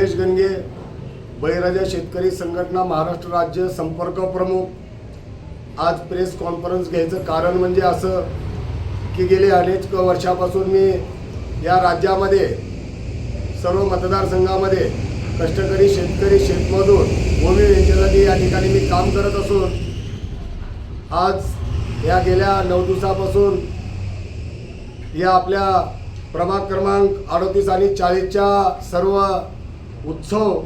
गणेश गंगे बळीराजा शेतकरी संघटना महाराष्ट्र राज्य संपर्क प्रमुख. आज प्रेस कॉन्फरन्स घ्यायचं कारण म्हणजे असं की गेले अनेक वर्षापासून मी या राज्यामध्ये सर्व मतदारसंघामध्ये कष्टकरी शेतकरी शेतमजूर भूमी यांच्यासाठी या ठिकाणी मी काम करत असून आज या गेल्या नऊ दिवसापासून या आपल्या प्रभाग क्रमांक अडोतीस आणि चाळीसच्या सर्व उत्सव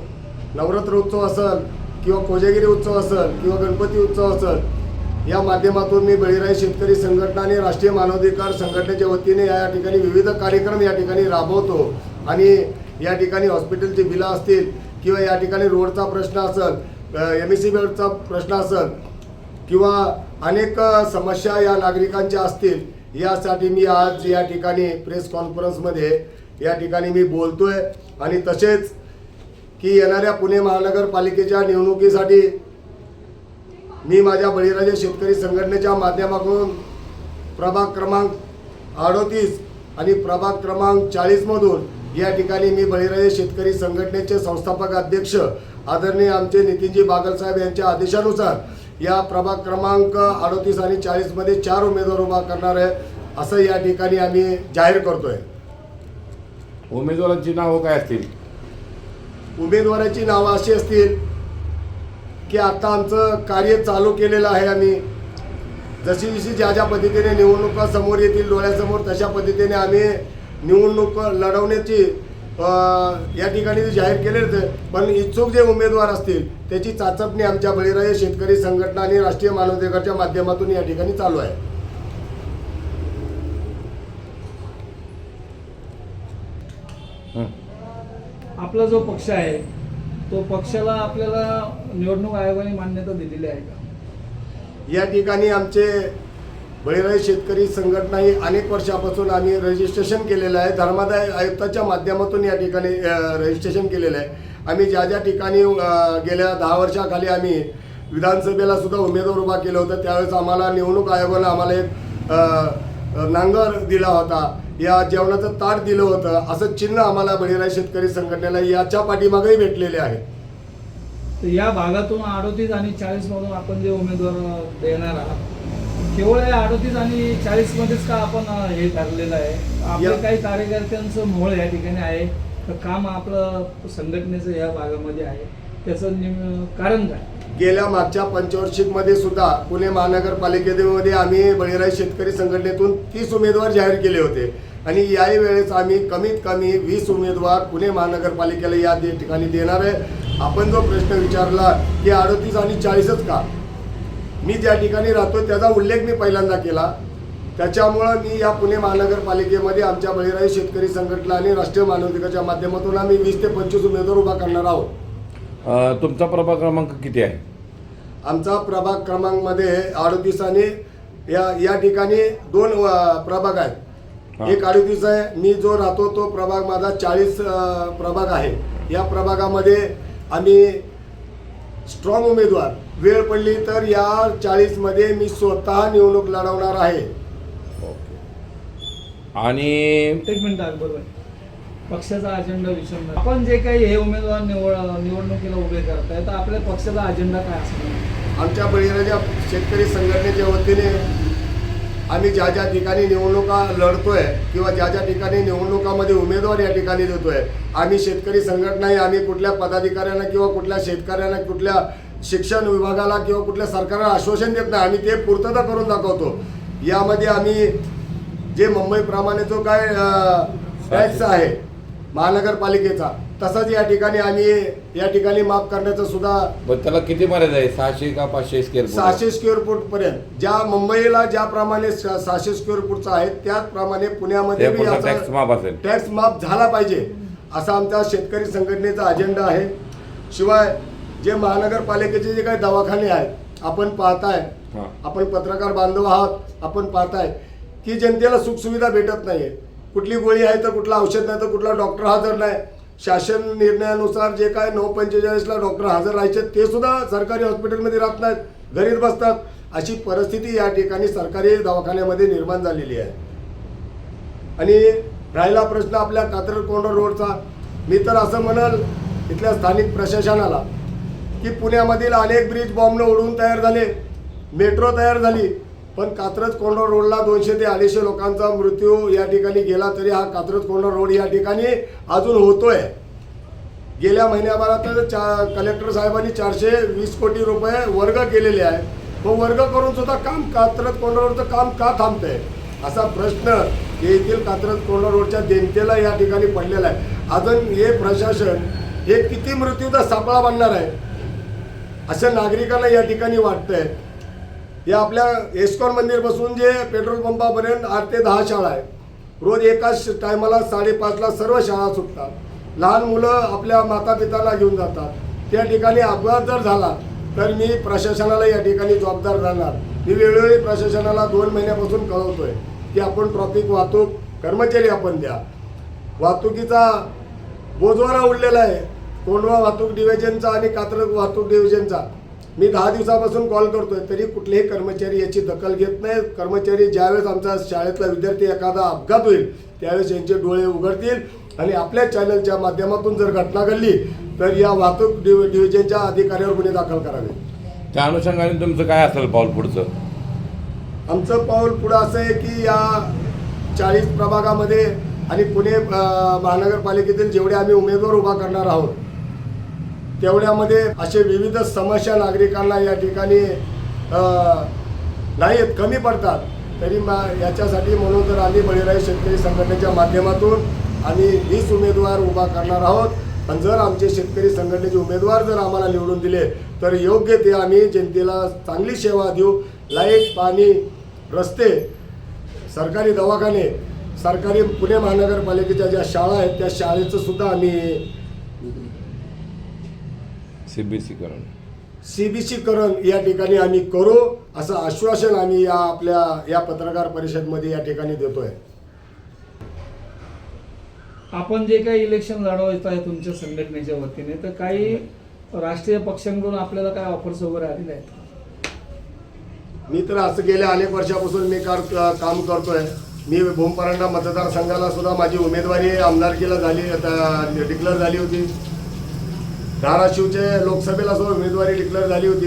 नवरात्र उत्सव असेल किंवा कोजागिरी उत्सव असेल किंवा गणपती उत्सव असेल या माध्यमातून मी बळीराई शेतकरी संघटना आणि राष्ट्रीय मानवाधिकार संघटनेच्या वतीने या ठिकाणी विविध कार्यक्रम या ठिकाणी राबवतो. आणि या ठिकाणी हॉस्पिटलची बिलं असतील किंवा या ठिकाणी रोडचा प्रश्न असेल एम एस सी बेडचा प्रश्न असेल किंवा अनेक समस्या या नागरिकांच्या असतील यासाठी मी आज या ठिकाणी प्रेस कॉन्फरन्समध्ये या ठिकाणी मी बोलतोय. आणि तसेच की येणाऱ्या पुणे महानगरपालिकेच्या निवडणुकीसाठी मी माझ्या बळीराजा शेतकरी संघटनेच्या माध्यमातून प्रभाग क्रमांक अडोतीस आणि प्रभाग क्रमांक चाळीसमधून या ठिकाणी मी बळीराजे शेतकरी संघटनेचे संस्थापक अध्यक्ष आदरणीय आमचे नितीनजी बागलसाहेब यांच्या आदेशानुसार या प्रभाग क्रमांक अडोतीस आणि चाळीसमध्ये चार उमेदवार उभा करणार आहे असं या ठिकाणी आम्ही जाहीर करतोय. उमेदवारांची नावं काय असतील? उमेदवाराची नावं अशी असतील की आता आमचं कार्य चालू केलेलं आहे आम्ही जशी जशी ज्या ज्या पद्धतीने निवडणुका समोर येतील डोळ्यासमोर तशा पद्धतीने आम्ही निवडणूक लढवण्याची या ठिकाणी जाहीर केलेलं होते पण इच्छुक जे उमेदवार असतील त्याची चाचपणी आमच्या बळीराय शेतकरी संघटना आणि राष्ट्रीय मानवाधिकारच्या माध्यमातून या ठिकाणी चालू आहे हं. आपला जो पक्ष आहे तो पक्षाला आपल्याला निवडणूक आयोगाने मान्यता दिलेली आहे का? या ठिकाणी आमचे बळीराई शेतकरी संघटना ही अनेक वर्षापासून आम्ही रजिस्ट्रेशन केलेलं आहे. धर्मादाय आयुक्ताच्या माध्यमातून या ठिकाणी रजिस्ट्रेशन केलेलं आहे. आम्ही ज्या ज्या ठिकाणी गेल्या दहा वर्षाखाली आम्ही विधानसभेला सुद्धा उमेदवार उभा केलं होतं त्यावेळेस आम्हाला निवडणूक आयोगानं आम्हाला एक नांगर दिला होता. या जेवणाचं ताट दिलं होतं. असं चिन्ह आम्हाला बळीराई शेतकरी संघटनेला याच्या पाठीमागेही भेटलेले आहे. तर या भागातून अडोतीस आणि चाळीस मधून आपण जे उमेदवार देणार आहात केवळ या अडोतीस आणि चाळीस मध्येच का आपण हे ठरलेलं आहे? आपले या- काही कार्यकर्त्यांचं मोळ या ठिकाणी आहे. तर काम आपलं संघटनेचं या भागामध्ये आहे. त्याचं निम कारण काय? गेल्या मागच्या पंचवार्षिकमध्ये सुद्धा पुणे महानगरपालिकेमध्ये आम्ही बळीराई शेतकरी संघटनेतून तीस उमेदवार जाहीर केले होते. आणि याही वेळेस आम्ही कमीत कमी वीस उमेदवार पुणे महानगरपालिकेला या दे- ठिकाणी देणार आहे. आपण जो प्रश्न विचारला की अडतीस आणि चाळीसच का? मी ज्या ठिकाणी राहतो त्याचा उल्लेख मी पहिल्यांदा केला. त्याच्यामुळं मी या पुणे महानगरपालिकेमध्ये आमच्या बळीराई शेतकरी संघटना आणि राष्ट्रीय मानवाधिकाच्या माध्यमातून आम्ही वीस ते पंचवीस उमेदवार उभा करणार आहोत. अं, तुमचा प्रभाग क्रमांक किती आहे? आमचा प्रभाग क्रमांकमध्ये अडतीस आणि या या ठिकाणी दोन अ, प्रभाग हा. आहेत एक अडतीस आहे मी जो राहतो तो प्रभाग माझा चाळीस प्रभाग आहे. या प्रभागामध्ये आम्ही स्ट्रॉंग उमेदवार. वेळ पडली तर या चाळीसमध्ये मी स्वतः निवडणूक लढवणार आहे. आणि एक मिनिट बरोबर पक्षाचा अजेंडा विसरणार. आपण जे काही हे उमेदवार निवड निवडणुकीला उभे करताय तर आपल्या पक्षाचा अजेंडा काय असणार? आमच्या बळीराजा शेतकरी संघटनेच्या वतीने आम्ही ज्या ज्या ठिकाणी निवडणुका लढतोय किंवा ज्या ज्या ठिकाणी निवडणुकामध्ये उमेदवार या ठिकाणी देतोय आम्ही शेतकरी संघटनाही आम्ही कुठल्या पदाधिकाऱ्यांना किंवा कुठल्या शेतकऱ्यांना कुठल्या शिक्षण विभागाला किंवा कुठल्या सरकारला आश्वासन देत नाही आम्ही ते पूर्तता करून दाखवतो. यामध्ये आम्ही जे मुंबईप्रमाणे जो काय टॅक्स आहे महानगरपालिकेचा. तसंच या ठिकाणी आम्ही या ठिकाणी माफ करण्याचं सुद्धा बरं, त्याला किती मर्यादा आहे? सहाशे का पाचशे स्क्वेअर फूट? सहाशे स्क्वेअर फूट पर्यंत. ज्या मुंबईला ज्याप्रमाणे स- सहाशे स्क्वेअर फूटचा आहे त्याचप्रमाणे पुण्यामध्ये बी त्यापुरता याचा टॅक्स माफ असेल. टॅक्स माफ झाला पाहिजे. असा आमचा शेतकरी संघटनेचा अजेंडा आहे. शिवाय जे महानगरपालिकेचे जे काही दवाखाने आहेत आपण पाहताय हां. आपण पत्रकार बांधव आहात आपण पाहताय की जनतेला सुखसुविधा भेटत नाहीये. कुठली गोळी आहे तर कुठला औषध नाही तर कुठला डॉक्टर हजर नाही. शासन निर्णयानुसार जे काय नऊ पंचेचाळीसला डॉक्टर हजर राहायचे ते सुद्धा सरकारी हॉस्पिटलमध्ये राहत नाहीत. घरीच बसतात. अशी परिस्थिती या ठिकाणी सरकारी दवाखान्यामध्ये निर्माण झालेली आहे. आणि राहिला प्रश्न आपल्या कात्रकोंड रोडचा. मी तर असं म्हणाल इथल्या स्थानिक प्रशासनाला की पुण्यामधील अनेक ब्रिज बॉम्बनं उडून तयार झाले. मेट्रो तयार झाली. पण कात्रज कोंडा रोडला दोनशे ते अडीचशे लोकांचा मृत्यू या ठिकाणी गेला तरी हा कात्रज कोंडा रोड या ठिकाणी अजून होतोय. गेल्या महिन्याभरात चा कलेक्टर साहेबांनी चारशे वीस कोटी रुपये वर्ग केलेले आहे. मग वर्ग करून सुद्धा काम कात्रज कोंडा रोडचं काम का थांबतंय? असा प्रश्न येथील कात्रज कोंडा रोडच्या जनतेला या ठिकाणी पडलेला आहे. अजून हे प्रशासन हे किती मृत्यूचा सापळा बांधणार आहे? असं नागरिकांना या ठिकाणी वाटतंय. या आपल्या एस्कॉन मंदिरपासून जे पेट्रोल पंपापर्यंत आठ ते दहा शाळा आहे रोज एकाच टायमाला साडेपाचला सर्व शाळा सुटतात. लहान मुलं आपल्या माता पिताला घेऊन जातात. त्या ठिकाणी अपघात जर झाला तर मी प्रशासनाला या ठिकाणी जबाबदार राहणार. मी वेळोवेळी प्रशासनाला दोन महिन्यापासून कळवतोय की आपण ट्रॉफिक वाहतूक कर्मचारी आपण द्या. वाहतुकीचा बोजवारा उडलेला आहे. कोंडवा वाहतूक डिव्हिजनचा आणि कात्रक वाहतूक डिव्हिजनचा मी दहा दिवसापासून कॉल करतोय तरी कुठलेही कर्मचारी याची दखल घेत नाही कर्मचारी ज्यावेळेस आमचा शाळेतला विद्यार्थी एखादा अपघात होईल त्यावेळेस यांचे डोळे उघडतील. आणि आपल्या चॅनलच्या माध्यमातून जर घटना घडली तर या वाहतूक डिव्ह डिव्हिजनच्या अधिकाऱ्यावर गुन्हे दाखल करावे. त्या अनुषंगाने तुमचं काय असेल पाऊल पुढचं? आमचं पाऊल पुढं असं आहे की या चाळीस प्रभागामध्ये आणि पुणे महानगरपालिकेतील जेवढे आम्ही उमेदवार उभा करणार आहोत तेवढ्यामध्ये असे विविध समस्या नागरिकांना या ठिकाणी नाहीत नाही आहेत कमी पडतात. तरी मा याच्यासाठी म्हणून तर आम्ही बळीराई शेतकरी संघटनेच्या माध्यमातून आम्ही वीस उमेदवार उभा करणार आहोत. पण जर आमचे शेतकरी संघटनेचे उमेदवार जर आम्हाला निवडून दिले तर योग्य ते आम्ही जनतेला चांगली सेवा देऊ. लाइट पाणी रस्ते सरकारी दवाखाने सरकारी पुणे महानगरपालिकेच्या ज्या शाळा आहेत त्या शाळेचं सुद्धा आम्ही सीबीसी करून सीबीसी करण या ठिकाणी आम्ही करू असं आश्वासन आम्ही या आपल्या या पत्रकार परिषदमध्ये या ठिकाणी देतोय. आपण जे काही इलेक्शन लढवत आहे तुमच्या संघटनेच्या वतीने तर काही राष्ट्रीय पक्षांकडून आपल्याला काय ऑफर्स वगैरे आलेले आहेत? मी तर असं गेल्या अनेक वर्षापासून मी कार काम करतोय. मी भूमपरांडा मतदारसंघाला सुद्धा माझी उमेदवारी आमदारकीला झाली डिक्लेअर झाली होती. धाराशिवचे लोकसभेला सुद्धा उमेदवारी डिक्लेअर झाली होती.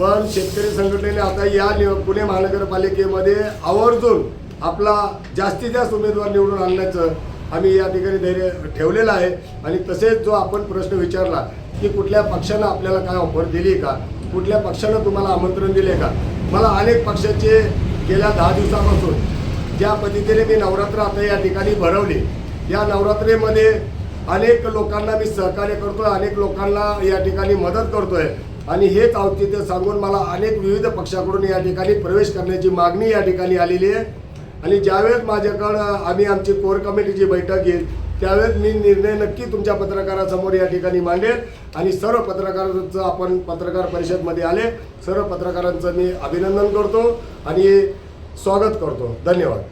पण शेतकरी संघटनेने आता या निव- पुणे महानगरपालिकेमध्ये आवर्जून आपला जास्तीत जास्त उमेदवार निवडून आणण्याचं आम्ही या ठिकाणी धैर्य ठेवलेलं आहे. आणि तसेच जो आपण प्रश्न विचारला की कुठल्या पक्षानं आपल्याला काय ऑफर दिली का? कुठल्या पक्षानं तुम्हाला आमंत्रण दिले का? मला अनेक पक्षाचे गेल्या दहा दिवसापासून ज्या पद्धतीने मी नवरात्र आता या ठिकाणी भरवली या नवरात्रीमध्ये अनेक लोकांना मी सहकार्य करतोय अनेक लोकांना या ठिकाणी मदत करतोय. आणि हेच औचित्य सांगून मला अनेक विविध पक्षाकडून या ठिकाणी प्रवेश करण्याची मागणी या ठिकाणी आलेली आहे. आणि ज्यावेळेस माझ्याकडं आम्ही आमची कोर कमिटीची बैठक घेईल त्यावेळेस मी निर्णय नक्की तुमच्या पत्रकारासमोर या ठिकाणी मांडेल. आणि सर्व पत्रकारांचं आपण पत्रकार परिषदमध्ये आले सर्व पत्रकारांचं मी अभिनंदन करतो आणि स्वागत करतो. धन्यवाद.